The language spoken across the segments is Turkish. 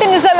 Hepinize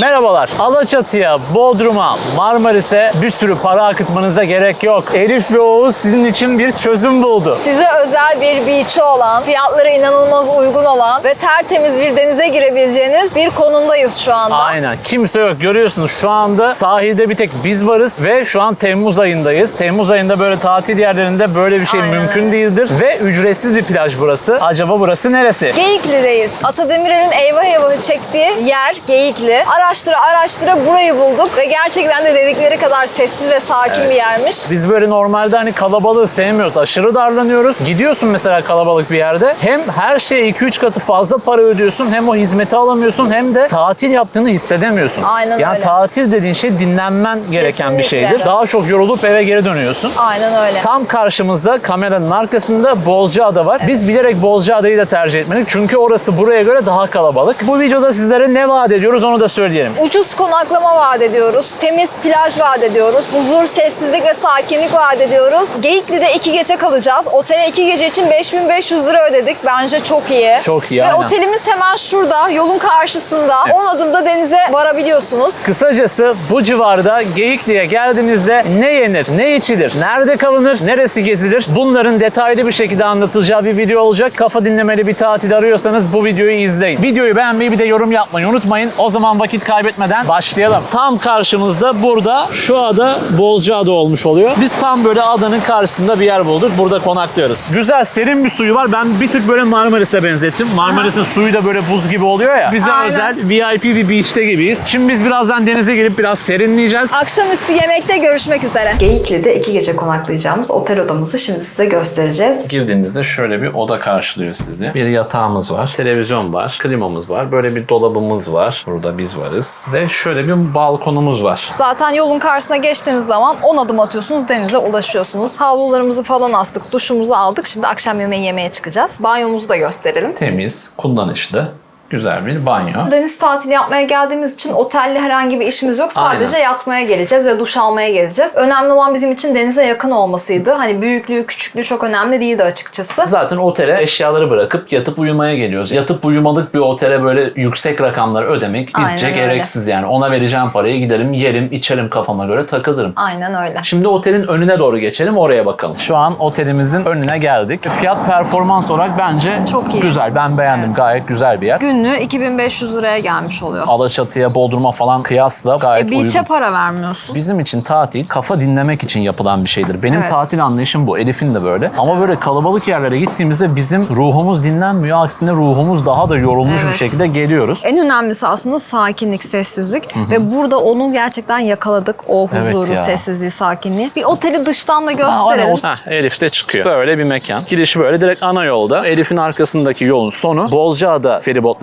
merhabalar. Merhabalar. Alaçatı'ya, Bodrum'a, Marmaris'e bir sürü para akıtmanıza gerek yok. Elif ve Oğuz sizin için bir çözüm buldu. Size özel bir beach'i olan, fiyatları inanılmaz uygun olan ve tertemiz bir denize girebileceğiniz bir konumdayız şu anda. Aynen. Kimse yok. Görüyorsunuz şu anda sahilde bir tek biz varız ve şu an Temmuz ayındayız. Temmuz ayında böyle tatil yerlerinde böyle bir şey Aynen mümkün değildir ve ücretsiz bir plaj burası. Acaba burası neresi? Geyikli'deyiz. Ata Demirer'in eyvah eyvahı çektiği yer Geyikli. Araştıra araştıra burayı bulduk ve gerçekten de dedikleri kadar sessiz ve sakin bir yermiş. Biz böyle normalde hani kalabalığı sevmiyoruz. Aşırı darlanıyoruz. Gidiyorsun mesela kalabalık bir yerde. Hem her şeye 2-3 katı fazla para ödüyorsun. Hem o hizmeti alamıyorsun hem de tatil yaptığını hissedemiyorsun. Aynen yani öyle. tatil dediğin şey dinlenmen gereken bir Kesinlikle. şeydir. Daha çok yorulup eve geri dönüyorsun. Aynen öyle. Tam karşımızda kameranın arkasında Bozcaada var. Biz bilerek Bozcaada'yı da tercih etmedik. Çünkü orası buraya göre daha kalabalık. Bu videoda sizlere ne vaat ediyoruz onu da söyleyelim. Ucuz konaklama vaat ediyoruz. Temiz plaj vaat ediyoruz. Huzur, sessizlik ve sakinlik vaat ediyoruz. Geyikli'de iki gece kalacağız. Otele iki gece için 5500 lira ödedik. Bence çok iyi. Çok iyi, Ve aynen. otelimiz hemen şurada, yolun karşısında. 10 adımda denize varabiliyorsunuz. Kısacası bu civarda Geyikli'ye geldiğinizde ne yenir, ne içilir, nerede kalınır, neresi gezilir bunların detaylı bir şekilde anlatılacağı bir video olacak. Kafa dinlemeli bir tatil arıyorsanız bu videoyu izleyin. Videoyu beğenmeyi bir de yorum yapmayı unutmayın. O zaman vakit kaybetmeden başlayalım. Tam karşımızda burada şu ada Bozcaada olmuş oluyor. Biz tam böyle adanın karşısında bir yer bulduk. Burada konaklıyoruz. Güzel serin bir suyu var. Ben bir tık böyle Marmaris'e benzettim. Marmaris'in suyu da böyle buz gibi oluyor ya. Bize Aynen. özel VIP bir beach'te gibiyiz. Şimdi biz birazdan denize girip biraz serinleyeceğiz. Akşamüstü yemekte görüşmek üzere. Geyikli'de iki gece konaklayacağımız otel odamızı şimdi size göstereceğiz. Girdiğinizde şöyle bir oda karşılıyor sizi. Bir yatağımız var, televizyon var, klimamız var, böyle bir dolabımız var. Burada biz varız. Ve şöyle bir balkonumuz var. Zaten yolun karşısına geçtiğiniz zaman 10 adım atıyorsunuz denize ulaşıyorsunuz. Havlularımızı falan astık, duşumuzu aldık. Şimdi akşam yemeği yemeye çıkacağız. Banyomuzu da gösterelim. Temiz, kullanışlı, güzel bir banyo. Deniz tatili yapmaya geldiğimiz için otelle herhangi bir işimiz yok. Sadece Aynen. yatmaya geleceğiz ve duş almaya geleceğiz. Önemli olan bizim için denize yakın olmasıydı. Hani büyüklüğü, küçüklüğü çok önemli değildi açıkçası. Zaten otele eşyaları bırakıp yatıp uyumaya geliyoruz. Yatıp uyumalık bir otele böyle yüksek rakamlar ödemek bizce Aynen öyle. gereksiz yani. Ona vereceğim parayı giderim, yerim, içerim kafama göre takılırım. Aynen öyle. Şimdi otelin önüne doğru geçelim oraya bakalım. Şu an otelimizin önüne geldik. Fiyat performans olarak bence Çok iyi. güzel. Ben beğendim. Gayet güzel bir yer. Günlüğü 2500 liraya gelmiş oluyor. Alaçatı'ya, Bodrum'a falan kıyasla gayet E, beach'e uygun. para vermiyorsun. Bizim için tatil kafa dinlemek için yapılan bir şeydir. Benim Evet. tatil anlayışım bu. Elif'in de böyle. Ama böyle kalabalık yerlere gittiğimizde bizim ruhumuz dinlenmiyor. Aksine ruhumuz daha da yorulmuş bir Evet. şekilde geliyoruz. En önemlisi aslında sakinlik, sessizlik ve burada onu gerçekten yakaladık. O Evet huzuru, ya. sessizliği, sakinliği. Bir oteli dıştan da Ha, gösterelim. o- Heh, Elif de çıkıyor. Böyle bir mekan. Girişi böyle direkt ana yolda. Elif'in arkasındaki yolun sonu Bozcaada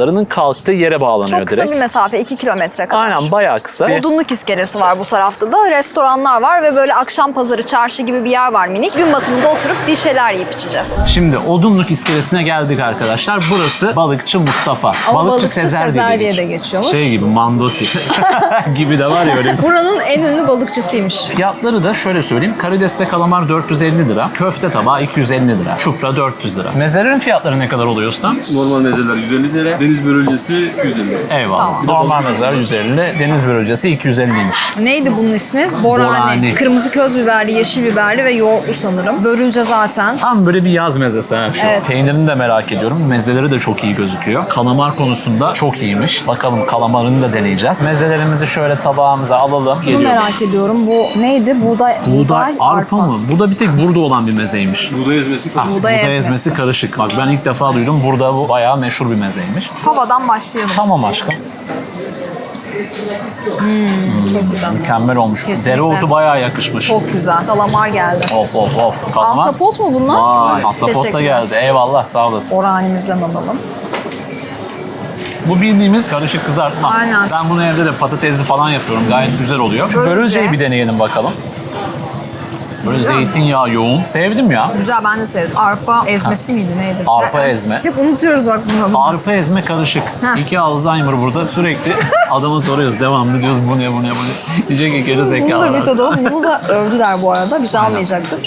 feribotlarının kalktığı yere bağlanıyor Çok kısa direkt. bir mesafe, 2 kilometre kadar. Aynen bayağı kısa. Odunluk iskelesi var bu tarafta da. Restoranlar var ve böyle akşam pazarı, çarşı gibi bir yer var minik. Gün batımında oturup bir şeyler yiyip içeceğiz. Şimdi Odunluk iskelesine geldik arkadaşlar. Burası Balıkçı Mustafa. Ama Balıkçı, Balıkçı Sezer, Sezer diye diye de geçiyormuş. Şey gibi Mandosi gibi de var ya öyle Buranın en ünlü balıkçısıymış. Fiyatları da şöyle söyleyeyim. Karidesle kalamar 450 lira. Köfte tabağı 250 lira. Çupra 400 lira. Mezelerin fiyatları ne kadar oluyor usta? Normal mezeler 150 TL, deniz börülcesi 250 TL. Eyvallah. Normal mezeler 150, deniz börülcesi 250'ymiş. Neydi bunun ismi? Borani. Borani. Kırmızı köz biberli, yeşil biberli ve yoğurtlu sanırım. Börülce zaten. Tam böyle bir yaz mezesi ha şu. Evet. Peynirini de merak ediyorum. Mezeleri de çok iyi gözüküyor. Kalamar konusunda çok iyiymiş. Bakalım kalamarını da deneyeceğiz. Mezelerimizi şöyle tabağımıza alalım. Bunu merak ediyorum. Bu neydi? Buğday, Buğday, arpa, mı? Bu da bir tek burada olan bir mezeymiş. Buğday ezmesi. Buğday buğday ezmesi. ezmesi karışık. Bak ben ilk defa duydum. Burada bu bayağı meşhur bir mezeymiş. Favadan başlayalım. Tamam aşkım. Çok güzel. Mükemmel olmuş. Kesinlikle. Dereotu bayağı yakışmış. Çok güzel. Kalamar geldi. Of of of. Kalamar. Ahtapot mu bunlar? Vay, ahtapot da geldi. Eyvallah sağ olasın. Oranimizden alalım. Bu bildiğimiz karışık kızartma. Aynen. Ben bunu evde de patatesli falan yapıyorum. Gayet güzel oluyor. Şu Börülce. börülceyi bir deneyelim bakalım. Böyle zeytinyağı yoğun. Sevdim ya. Güzel ben de sevdim. Arpa ezmesi miydi neydi? Arpa ezme. Hep unutuyoruz bak bunu. Arpa ezme karışık. Heh. İki Alzheimer burada sürekli adama soruyoruz. Devamlı diyoruz bu ne bu ne bu ne. Diyecek ki geri Bunu da bir zekalı. tadalım. Bunu da övdüler bu arada. Biz almayacaktık.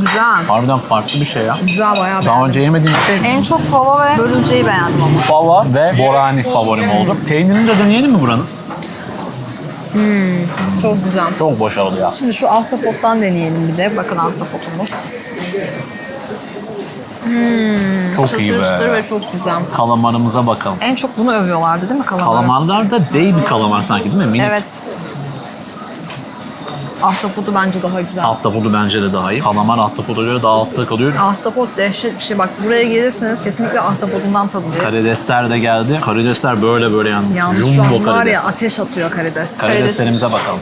Güzel. Harbiden farklı bir şey ya. Güzel bayağı Daha beğendim. önce yemediğim bir şey. En çok fava ve börülceyi beğendim ama. Fava ve borani favorim oldu. Peynirini de deneyelim mi buranın? Çok güzel. Çok başarılı ya. Şimdi şu ahtapottan deneyelim bir de. Bakın ahtapotumuz. Çok Çıtır iyi be. ve çok güzel. Kalamarımıza bakalım. En çok bunu övüyorlardı değil mi kalamarı? Kalamarlar da baby kalamar sanki değil mi? Minik. Evet. Ahtapotu bence daha güzel. Ahtapotu bence de daha iyi. Kalamar ahtapota göre daha altta kalıyor. Ahtapot dehşet bir şey. Bak buraya gelirseniz kesinlikle ahtapotundan tadın. Karidesler de geldi. Karidesler böyle böyle yalnız. Yalnız şu an Jumbo var ya karides. ateş atıyor karides. Karideslerimize bakalım.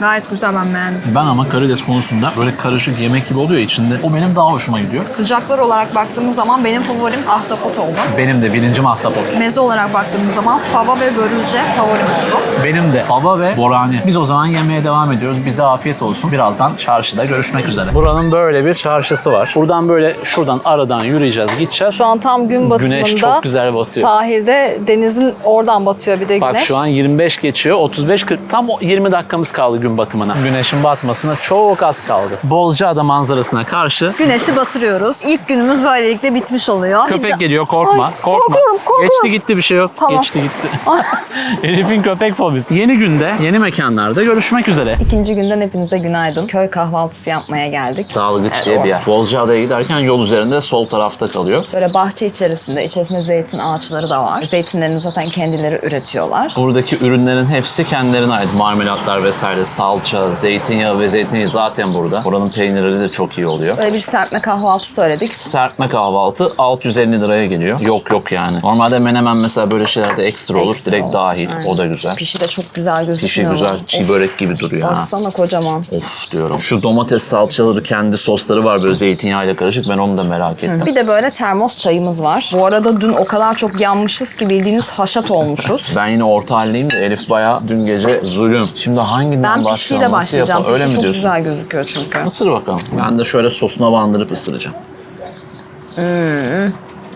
Gayet güzel ben beğendim. Ben ama karides konusunda böyle karışık yemek gibi oluyor içinde. O benim daha hoşuma gidiyor. Sıcaklar olarak baktığımız zaman benim favorim ahtapot oldu. Benim de birincim ahtapot. Meze olarak baktığımız zaman fava ve börülce favorim oldu. Benim de fava ve borani. Biz o zaman yemeye devam ediyoruz. Bize afiyet olsun. Birazdan çarşıda görüşmek üzere. Buranın böyle bir çarşısı var. Buradan böyle şuradan aradan yürüyeceğiz, gideceğiz. Şu an tam gün batımında. Güneş çok güzel batıyor. Sahilde denizin oradan batıyor bir de Bak güneş. şu an 25 geçiyor. 35 40 tam o 20 dakikamız kaldı gün batımına. Güneşin batmasına çok az kaldı. Bolcaada manzarasına karşı Güneşi batırıyoruz. İlk günümüz böylelikle bitmiş oluyor. köpek Bir de- geliyor korkma. Ay, korkma. korkuyorum, korkuyorum. Geçti gitti bir şey yok. Tamam. Geçti gitti. Elif'in köpek fobisi. Yeni günde, yeni mekanlarda görüşmek üzere. İkinci günden hepinize günaydın. Köy kahvaltısı yapmaya geldik. Dalgıç diye bir yer. Bolcaada'ya giderken yol üzerinde sol tarafta kalıyor. Böyle bahçe içerisinde, içerisinde zeytin ağaçları da var. Zeytinlerini zaten kendileri üretiyorlar. Buradaki ürünlerin hepsi kendilerine ait. Marmelatlar vesaire, salça, zeytinyağı ve zeytinyağı zaten burada. Buranın peynirleri de çok iyi oluyor. Böyle bir serpme kahvaltı söyledik. Serpme kahvaltı 650 liraya geliyor. Yok yok yani. Normalde menemen mesela böyle şeylerde ekstra olur. Ekstra direkt olur, dahil. aynen. O da güzel. Pişi de çok güzel gözüküyor. Pişi güzel. Çiğ Of, börek gibi duruyor ha. Baksana kocaman. Of diyorum. Şu domates salçaları kendi sosları var böyle zeytinyağıyla karışık. Ben onu da merak ettim. Bir de böyle termos çayımız var. Bu arada dün o kadar çok yanmışız ki bildiğiniz haşat olmuşuz. Ben yine orta haldeyim de Elif bayağı dün gece zulüm. Şimdi hanginden Ben başlayalım? Nasıl başlayacağım. yapalım? Öyle Pişi mi çok diyorsun? güzel gözüküyor çünkü. Isır bakalım. Ben de şöyle sosuna bandırıp ısıracağım.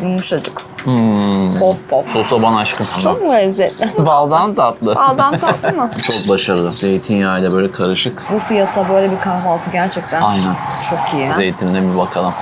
Yumuşacık. Hmm. Pof pof. Sosa bana aşkım. Çok mu lezzetli? baldan tatlı. Baldan tatlı mı? Çok başarılı. Zeytinyağıyla böyle karışık. Bu fiyata böyle bir kahvaltı gerçekten Aynen. çok iyi. Zeytinine bir bakalım.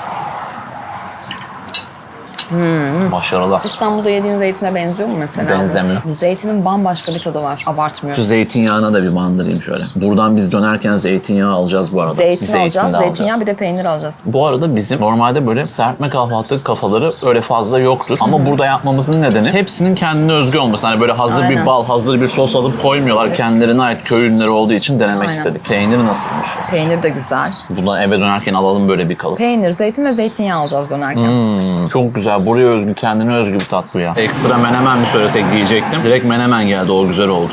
Hmm. Başarılı. İstanbul'da yediğin zeytine benziyor mu mesela? Benzemiyor. Bu Zeytinin bambaşka bir tadı var. Abartmıyorum. Şu zeytinyağına da bir bandırayım şöyle. Buradan biz dönerken zeytinyağı alacağız bu arada. Zeytin, alacağız, de zeytinyağı bir de peynir alacağız. Bu arada bizim normalde böyle serpme kahvaltı kafaları öyle fazla yoktur. Ama burada yapmamızın nedeni hepsinin kendine özgü olması. Hani böyle hazır Aynen. bir bal, hazır bir sos alıp koymuyorlar. Kendilerine ait köy ürünleri olduğu için denemek Aynen. istedik. Peynir nasılmış? Peynir de güzel. Bundan eve dönerken alalım böyle bir kalıp. Peynir, zeytin ve zeytinyağı alacağız dönerken. Hmm, çok güzel. Buraya özgü, kendine özgü bir tat bu ya. Ekstra menemen mi söylesek diyecektim. Direkt menemen geldi. O güzel oldu.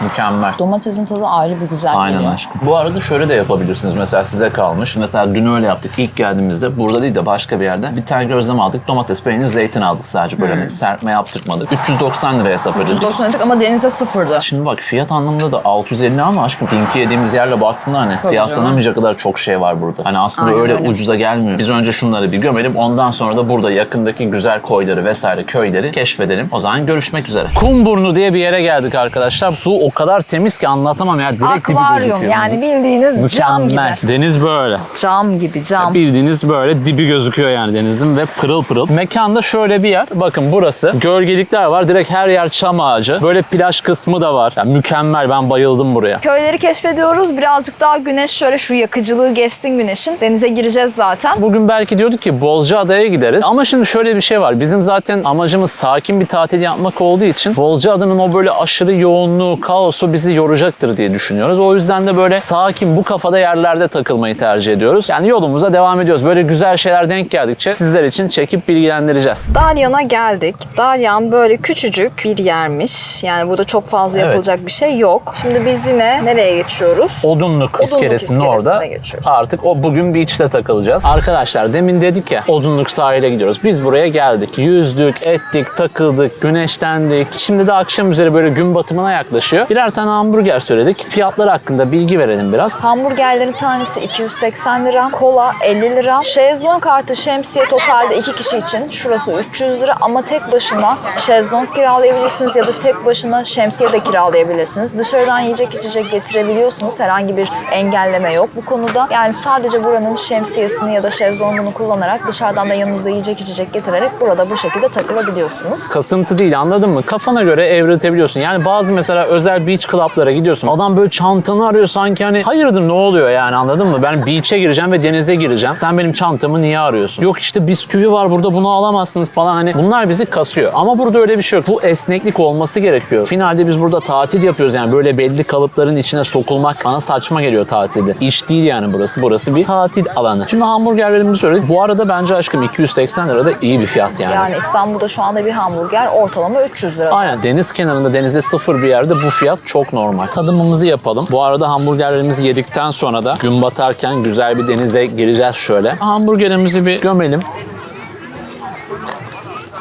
Mükemmel. Domatesin tadı ayrı bir güzel Aynen geliyor. aşkım. Bu arada şöyle de yapabilirsiniz. Mesela size kalmış. Mesela dün öyle yaptık. İlk geldiğimizde burada değil de başka bir yerde bir tane gözleme aldık. Domates, peynir, zeytin aldık sadece. Böyle hani serpme yaptırmadık. 390 liraya hesap ödedik. 90 liralık ama denize sıfırdı. Şimdi bak fiyat anlamında da 650 ama aşkım dünkü yediğimiz yerle baktığında hani Tabii kıyaslanamayacak kadar çok şey var burada. Hani aslında Aynen öyle, öyle. ucuza gelmiyor. Biz önce şunları bir gömelim ondan sonra da burada yakındaki güzel koyları vesaire köyleri keşfedelim. O zaman görüşmek üzere. Kumburnu diye bir yere geldik arkadaşlar. Su o kadar temiz ki anlatamam ya. Direkt dibi Akvaryum gözüküyor. yani bildiğiniz cam gibi. Deniz böyle. Cam gibi cam. Bildiğiniz böyle dibi gözüküyor yani denizin ve pırıl pırıl. Mekanda şöyle bir yer. Bakın burası. Gölgelikler var. Direkt her yer çam ağacı. Böyle plaj kısmı da var. Yani mükemmel. Ben bayıldım buraya. Köyleri keşfediyoruz. Birazcık daha güneş şöyle şu yakıcılığı geçsin güneşin. Denize gireceğiz zaten. Bugün belki diyorduk ki Bolcaada'ya gideriz. Ama şimdi şöyle bir şey var. Bizim zaten amacımız sakin bir tatil yapmak olduğu için Bolcaada'nın o böyle aşırı yoğunluğu, kaosu bizi yoracaktır diye düşünüyoruz. O yüzden de böyle sakin bu kafada yerlerde takılmayı tercih ediyoruz. Yani yolumuza devam ediyoruz. Böyle güzel şeyler denk geldikçe sizler için çekip bilgilendireceğiz. Dalyan'a geldik. Dalyan böyle küçücük bir yermiş. Yani burada çok fazla Evet. yapılacak bir şey yok. Şimdi biz yine nereye geçiyoruz? Odunluk, iskelesinin iskelesine orada geçiyoruz. artık o bugün beach'te takılacağız. Arkadaşlar demin dedik ya Odunluk sahile gidiyoruz. Biz buraya geldik. Yüzdük, ettik, takıldık, güneşlendik. Şimdi de akşam üzeri böyle gün batımına yaklaşıyor. Birer tane hamburger söyledik. Fiyatları hakkında bilgi verelim biraz. Hamburgerlerin tanesi 280 lira, kola 50 lira. Şezlong artı şemsiye totalde iki kişi için şurası 300 lira ama tek başına şezlong kiralayabilirsiniz ya da tek başına şemsiye de kiralayabilirsiniz. Dışarıdan yiyecek içecek getirebiliyorsunuz. Herhangi bir engelleme yok bu konuda. Yani sadece buranın şemsiyesini ya da şezlongunu kullanarak dışarıdan da yanınızda yiyecek içecek getirerek burada bu şekilde takılabiliyorsunuz. Kasıntı değil anladın mı? Kafana göre evriltebiliyorsun. Yani bazı mesela özel beach club'lara gidiyorsun. Adam böyle çantanı arıyor sanki hani hayırdır ne oluyor yani anladın mı? Ben beach'e gireceğim ve denize gireceğim. Sen benim çantamı niye arıyorsun? Yok işte bisküvi var burada bunu alamazsınız falan hani bunlar bizi kasıyor. Ama burada öyle bir şey yok. Bu esneklik olması gerekiyor. Finalde biz burada tatil yapıyoruz yani böyle belli kalıpların içine sokulmak bana saçma geliyor tatilde. İş değil yani burası. Burası bir tatil alanı. Şimdi hamburgerlerimizi söyledik. Bu arada bence aşkım 280 lira da iyi bir fiyat yani. Yani İstanbul'da şu anda bir hamburger ortalama 300 lira. Aynen deniz kenarında denize sıfır bir yerde bu fiyat çok normal. Tadımımızı yapalım. Bu arada hamburgerlerimizi yedikten sonra da gün batarken güzel bir denize gireceğiz şöyle. Hamburgerimizi bir gömelim.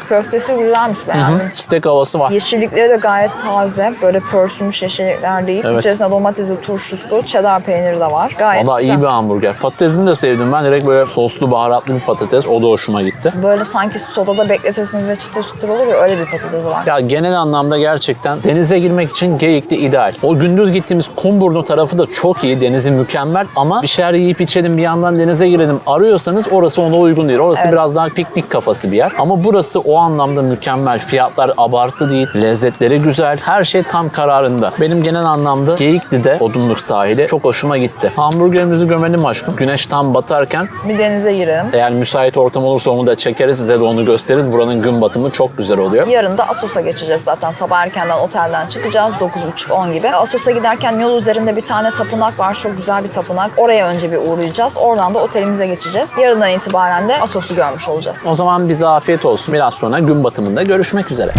Köftesi güzelmiş beğendim. Steak havası var. Yeşillikleri de gayet taze. Böyle pörsümüş yeşillikler değil. Evet. İçerisinde domatesi, turşusu, cheddar peyniri de var. Gayet Valla iyi bir hamburger. Patatesini de sevdim ben. Direkt böyle soslu baharatlı bir patates. O da hoşuma gitti. Böyle sanki sodada bekletiyorsunuz ve çıtır çıtır olur ya öyle bir patates var. Ya genel anlamda gerçekten denize girmek için Geyikli ideal. O gündüz gittiğimiz Kumburnu tarafı da çok iyi. Denizi mükemmel ama bir şeyler yiyip içelim bir yandan denize girelim arıyorsanız orası ona uygun değil. Orası biraz daha piknik kafası bir yer. Ama burası o anlamda mükemmel. Fiyatlar abartı değil. Lezzetleri güzel. Her şey tam kararında. Benim genel anlamda Geyikli'de Odunluk sahili çok hoşuma gitti. Hamburgerimizi gömelim aşkım. Güneş tam batarken Bir denize girelim. eğer müsait ortam olursa onu da çekeriz. Size de onu gösteririz. Buranın gün batımı çok güzel oluyor. Yarın da Assos'a geçeceğiz zaten. Sabah erkenden otelden çıkacağız. 9.30-10 gibi. Assos'a giderken yol üzerinde bir tane tapınak var. Çok güzel bir tapınak. Oraya önce bir uğrayacağız. Oradan da otelimize geçeceğiz. Yarından itibaren de Assos'u görmüş olacağız. O zaman bize afiyet olsun. Biraz sonra gün batımında görüşmek üzere.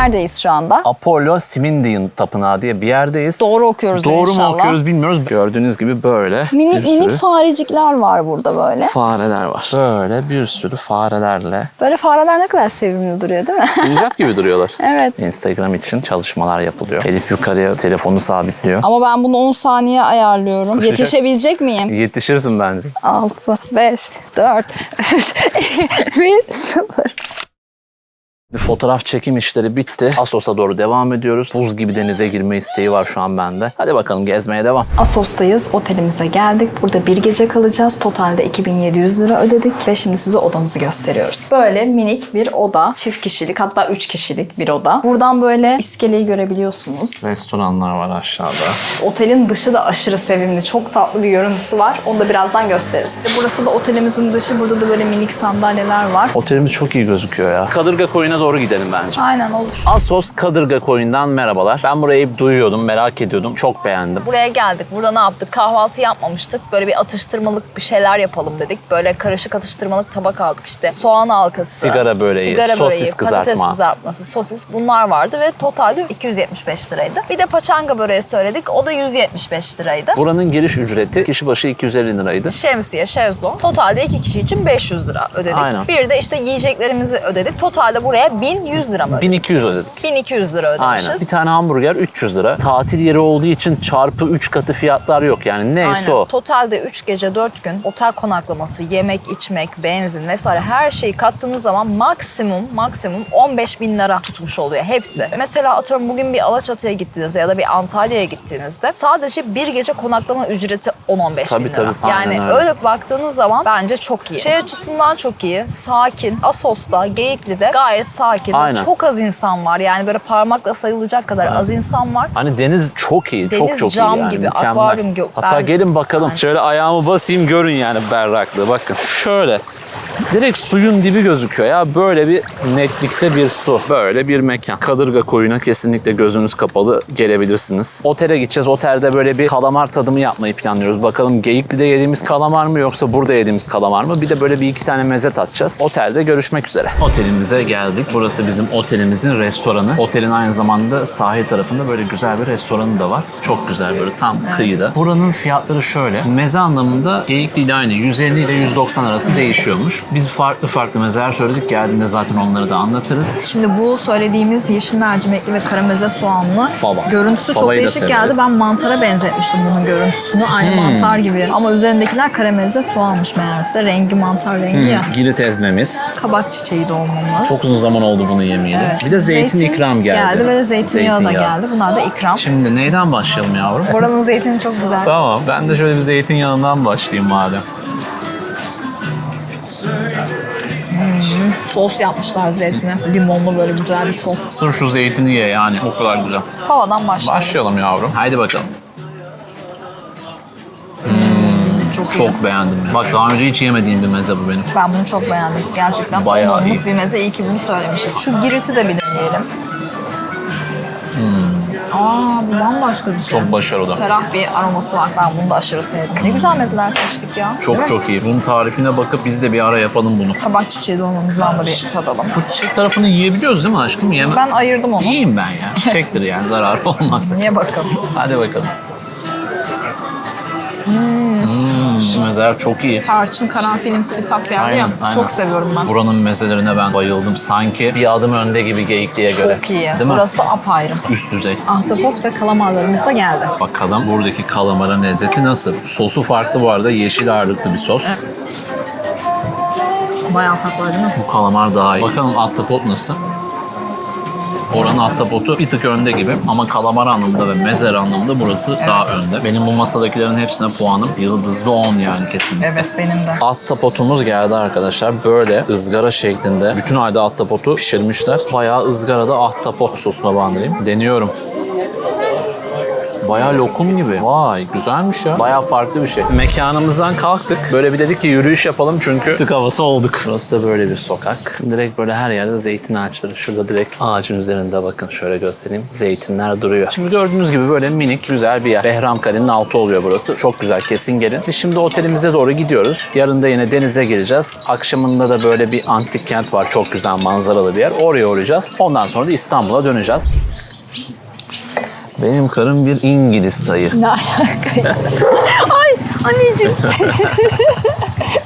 Neredeyiz şu anda? Apollo Simindian Tapınağı diye bir yerdeyiz. Doğru okuyoruz Doğru mu inşallah. okuyoruz bilmiyoruz. Gördüğünüz gibi böyle Minik bir sürü minik farecikler var burada böyle. fareler var. Böyle bir sürü farelerle Böyle fareler ne kadar sevimli duruyor değil mi? sincap gibi duruyorlar. evet. Instagram için çalışmalar yapılıyor. Elif yukarıya telefonu sabitliyor. Ama ben bunu 10 saniye ayarlıyorum. Koşacak. Yetişebilecek miyim? Yetişirsin bence. 6, 5, 4, 3, 2, 1, 0. Fotoğraf çekim işleri bitti. Asos'a doğru devam ediyoruz. Buz gibi denize girme isteği var şu an bende. Hadi bakalım gezmeye devam. Asos'tayız. Otelimize geldik. Burada bir gece kalacağız. Totalde 2700 lira ödedik ve şimdi size odamızı gösteriyoruz. Böyle minik bir oda. Çift kişilik hatta 3 kişilik bir oda. Buradan böyle iskeleyi görebiliyorsunuz. Restoranlar var aşağıda. Otelin dışı da aşırı sevimli. Çok tatlı bir görüntüsü var. Onu da birazdan gösteririz. Burası da otelimizin dışı. Burada da böyle minik sandalyeler var. Otelimiz çok iyi gözüküyor ya. Kadırga Koyu'na doğru gidelim bence. Aynen olur. Asos Kadırga Koyun'dan merhabalar. Ben burayı hep duyuyordum, merak ediyordum. Çok beğendim. Buraya geldik. Burada ne yaptık? Kahvaltı yapmamıştık. Böyle bir atıştırmalık bir şeyler yapalım dedik. Böyle karışık atıştırmalık tabak aldık işte. Soğan halkası. Sigara böreği, sosis patates kızartma. kızartması, sosis bunlar vardı ve totalde 275 liraydı. Bir de paçanga böreği söyledik. O da 175 liraydı. Buranın giriş ücreti kişi başı 250 liraydı. Şemsiye, şezlong. Totalde iki kişi için 500 lira ödedik. Aynen. Bir de işte yiyeceklerimizi ödedik. Totalde buraya 1100 lira mı ödedik? 1200 ödedik. 1200 lira ödemişiz. Aynen. Bir tane hamburger 300 lira. Tatil yeri olduğu için çarpı 3 katı fiyatlar yok yani. Neyse Aynen. o. Totalde 3 gece 4 gün otel konaklaması, yemek, içmek, benzin vesaire her şeyi kattığınız zaman maksimum maksimum 15 bin lira tutmuş oluyor hepsi. Mesela atıyorum bugün bir Alaçatı'ya gittiğinizde ya da bir Antalya'ya gittiğinizde sadece bir gece konaklama ücreti 10-15 Tabii, bin lira. tabii. Aynen yani öyle. öyle baktığınız zaman bence çok iyi. Şey açısından çok iyi. Sakin. Asos'ta, Geyikli'de gayet sakin. Aynen. Çok az insan var. Yani böyle parmakla sayılacak kadar az insan var. Hani deniz çok iyi, çok Deniz çok cam iyi yani. gibi, mükemmel. akvaryum gibi. Hatta Ben- gelin bakalım. Şöyle ayağımı basayım görün yani berraklığı. Bakın şöyle. Direkt suyun dibi gözüküyor ya. Böyle bir netlikte bir su. Böyle bir mekan. Kadırga koyuna kesinlikle gözünüz kapalı gelebilirsiniz. Otele gideceğiz. Otelde böyle bir kalamar tadımı yapmayı planlıyoruz. Bakalım Geyikli'de yediğimiz kalamar mı yoksa burada yediğimiz kalamar mı? Bir de böyle bir iki tane meze tatacağız. Otelde görüşmek üzere. Otelimize geldik. Burası bizim otelimizin restoranı. Otelin aynı zamanda sahil tarafında böyle güzel bir restoranı da var. Çok güzel böyle tam kıyıda. Buranın fiyatları şöyle. Meze anlamında Geyikli ile aynı. 150 ile 190 arası değişiyormuş. Biz farklı farklı mezeler söyledik. Geldiğinde zaten onları da anlatırız. Şimdi bu söylediğimiz yeşil mercimekli ve karameze soğanlı Fava. görüntüsü çok Favayı da değişik severiz. geldi. Ben mantara benzetmiştim bunun görüntüsünü. Aynı mantar gibi. Ama üzerindekiler karameze soğanmış meğerse. Rengi mantar rengi ya. Girit ezmemiz. Kabak çiçeği de olmamız. Çok uzun zaman oldu bunu yemeyeli. Evet. Bir de zeytin, ikram geldi. Geldi ve de zeytinyağı, da Zeytinyağı. geldi. Bunlar da ikram. Şimdi neyden başlayalım yavrum? Oranın zeytini çok güzel. Tamam ben de şöyle bir zeytinyağından başlayayım madem. Sos yapmışlar zeytine. Limonlu böyle güzel bir sos. Sırf şu zeytini ye yani o kadar güzel. Favadan başlayalım. Başlayalım yavrum. Haydi bakalım. Çok, iyi. Çok beğendim ya. Bak daha önce hiç yemediğim bir meze bu benim. Ben bunu çok beğendim. Gerçekten Bayağı iyi. bir meze. İyi ki bunu söylemişiz. Şu giriti de bir deneyelim. Aa bambaşka bir şey. Hmm. Çok başarılı. Ferah bir aroması var. Ben bunu da aşırı sevdim. Ne güzel mezeler seçtik ya. Çok çok iyi. Bunun tarifine bakıp biz de bir ara yapalım bunu. Kabak çiçeği dolmamızdan da bir tadalım. Bu çiçek tarafını yiyebiliyoruz değil mi aşkım? Yeme. Ben ayırdım onu. Yiyeyim ben ya. Çiçektir yani zarar olmaz. Niye bakalım? Hadi bakalım. Hmm, bu mezeler çok iyi. Tarçın karanfilimsi bir tat geldi ya. Çok seviyorum ben. Buranın mezelerine ben bayıldım. Sanki bir adım önde gibi Geyikli'ye göre. Çok iyi. Değil mi? Burası apayrı. Üst düzey. Ahtapot ve kalamarlarımız da geldi. Bakalım buradaki kalamarın lezzeti nasıl? Sosu farklı bu arada. Yeşil ağırlıklı bir sos. Bayağı farklı değil mi? Bu kalamar daha iyi. Bakalım ahtapot nasıl? Oranın ahtapotu bir tık önde gibi ama kalamar anlamında ve mezer anlamında burası daha önde. Benim bu masadakilerin hepsine puanım yıldızlı 10 yani kesin. Evet benim de. Ahtapotumuz geldi arkadaşlar. Böyle ızgara şeklinde. Bütün halde ahtapotu pişirmişler. Bayağı ızgarada ahtapot sosuna bandırayım. Deniyorum. Bayağı lokum gibi. Vay güzelmiş ya. Bayağı farklı bir şey. Mekanımızdan kalktık. Böyle bir dedik ki yürüyüş yapalım çünkü tık havası olduk. Burası da böyle bir sokak. Direkt böyle her yerde zeytin ağaçları. Şurada direkt ağacın üzerinde bakın şöyle göstereyim. Zeytinler duruyor. Şimdi gördüğünüz gibi böyle minik güzel bir yer. Behramkale'nin altı oluyor burası. Çok güzel kesin gelin. Şimdi otelimize doğru gidiyoruz. Yarın da yine denize gireceğiz. Akşamında da böyle bir antik kent var. Çok güzel manzaralı bir yer. Oraya uğrayacağız. Ondan sonra da İstanbul'a döneceğiz. Benim karım bir İngiliz dayı. Ne alaka? Ay anneciğim.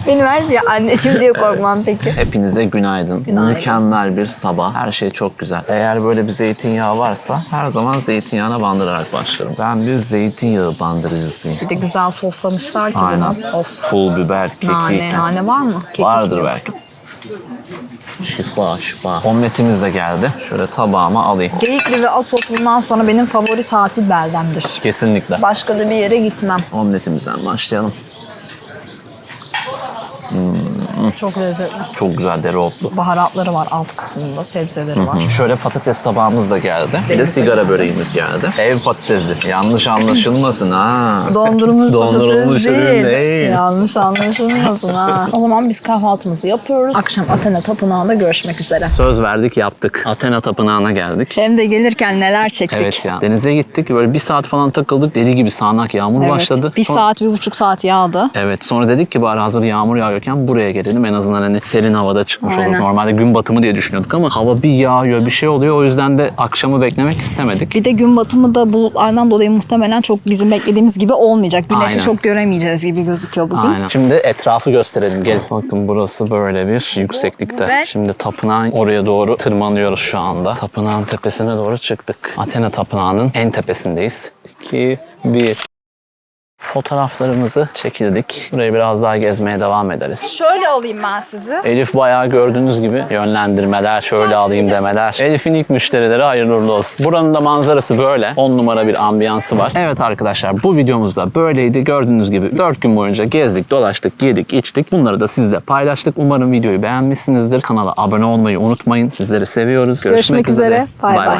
Benim her şey anneciğim diye korkmam peki. Hepinize günaydın. Günaydın. Mükemmel bir sabah. Her şey çok güzel. Eğer böyle bir zeytinyağı varsa her zaman zeytinyağına bandırarak başlarım. Ben bir zeytinyağı bandırıcısıyım. Bir de güzel soslamışlar ki Aynen. bunu. Of. Pul biber, kekik. Nane, nane var mı? Kekik Vardır yok. belki. Şifa şifa. Omletimiz de geldi. Şöyle tabağıma alayım. Geyikli ve Asot bundan sonra benim favori tatil beldemdir. Kesinlikle. Başka da bir yere gitmem. Omletimizden başlayalım. Çok lezzetli. Çok güzel dereotlu. Baharatları var alt kısmında, sebzeleri var. Şöyle patates tabağımız da geldi. Bir de sigara böreğimiz geldi. Ev patatesi. Yanlış anlaşılmasın ha. Dondurulmuş Dondurulmuş patates ürün değil. değil. Yanlış anlaşılmasın ha. O zaman biz kahvaltımızı yapıyoruz. Akşam Athena Tapınağı'nda görüşmek üzere. Söz verdik yaptık. Athena Tapınağı'na geldik. Hem de gelirken neler çektik. Evet ya. Denize gittik. Böyle bir saat falan takıldık. Deli gibi sağanak yağmur Evet. başladı. Bir Sonra- saat, bir buçuk saat yağdı. Evet. Sonra dedik ki bari hazır yağmur yağıyorken buraya gelelim. En azından hani serin havada çıkmış olur. Aynen. Normalde gün batımı diye düşünüyorduk ama hava bir yağıyor bir şey oluyor. O yüzden de akşamı beklemek istemedik. Bir de gün batımı da bulutlardan dolayı muhtemelen çok bizim beklediğimiz gibi olmayacak. Güneşi Aynen. çok göremeyeceğiz gibi gözüküyor bugün. Aynen. Şimdi etrafı gösterelim. Gel bakın burası böyle bir yükseklikte. Şimdi tapınağın oraya doğru tırmanıyoruz şu anda. Tapınağın tepesine doğru çıktık. Athena tapınağının en tepesindeyiz. 2 1 Fotoğraflarımızı çekildik. Burayı biraz daha gezmeye devam ederiz. Şöyle alayım ben sizi. Elif bayağı gördüğünüz gibi yönlendirmeler, şöyle alayım demeler. Elif'in ilk müşterileri hayırlı uğurlu olsun. Buranın da manzarası böyle. 10 numara bir ambiyansı var. Evet arkadaşlar bu videomuz da böyleydi. Gördüğünüz gibi 4 gün boyunca gezdik, dolaştık, yedik, içtik. Bunları da sizle paylaştık. Umarım videoyu beğenmişsinizdir. Kanala abone olmayı unutmayın. Sizleri seviyoruz. Görüşmek, Görüşmek üzere. Bay bay.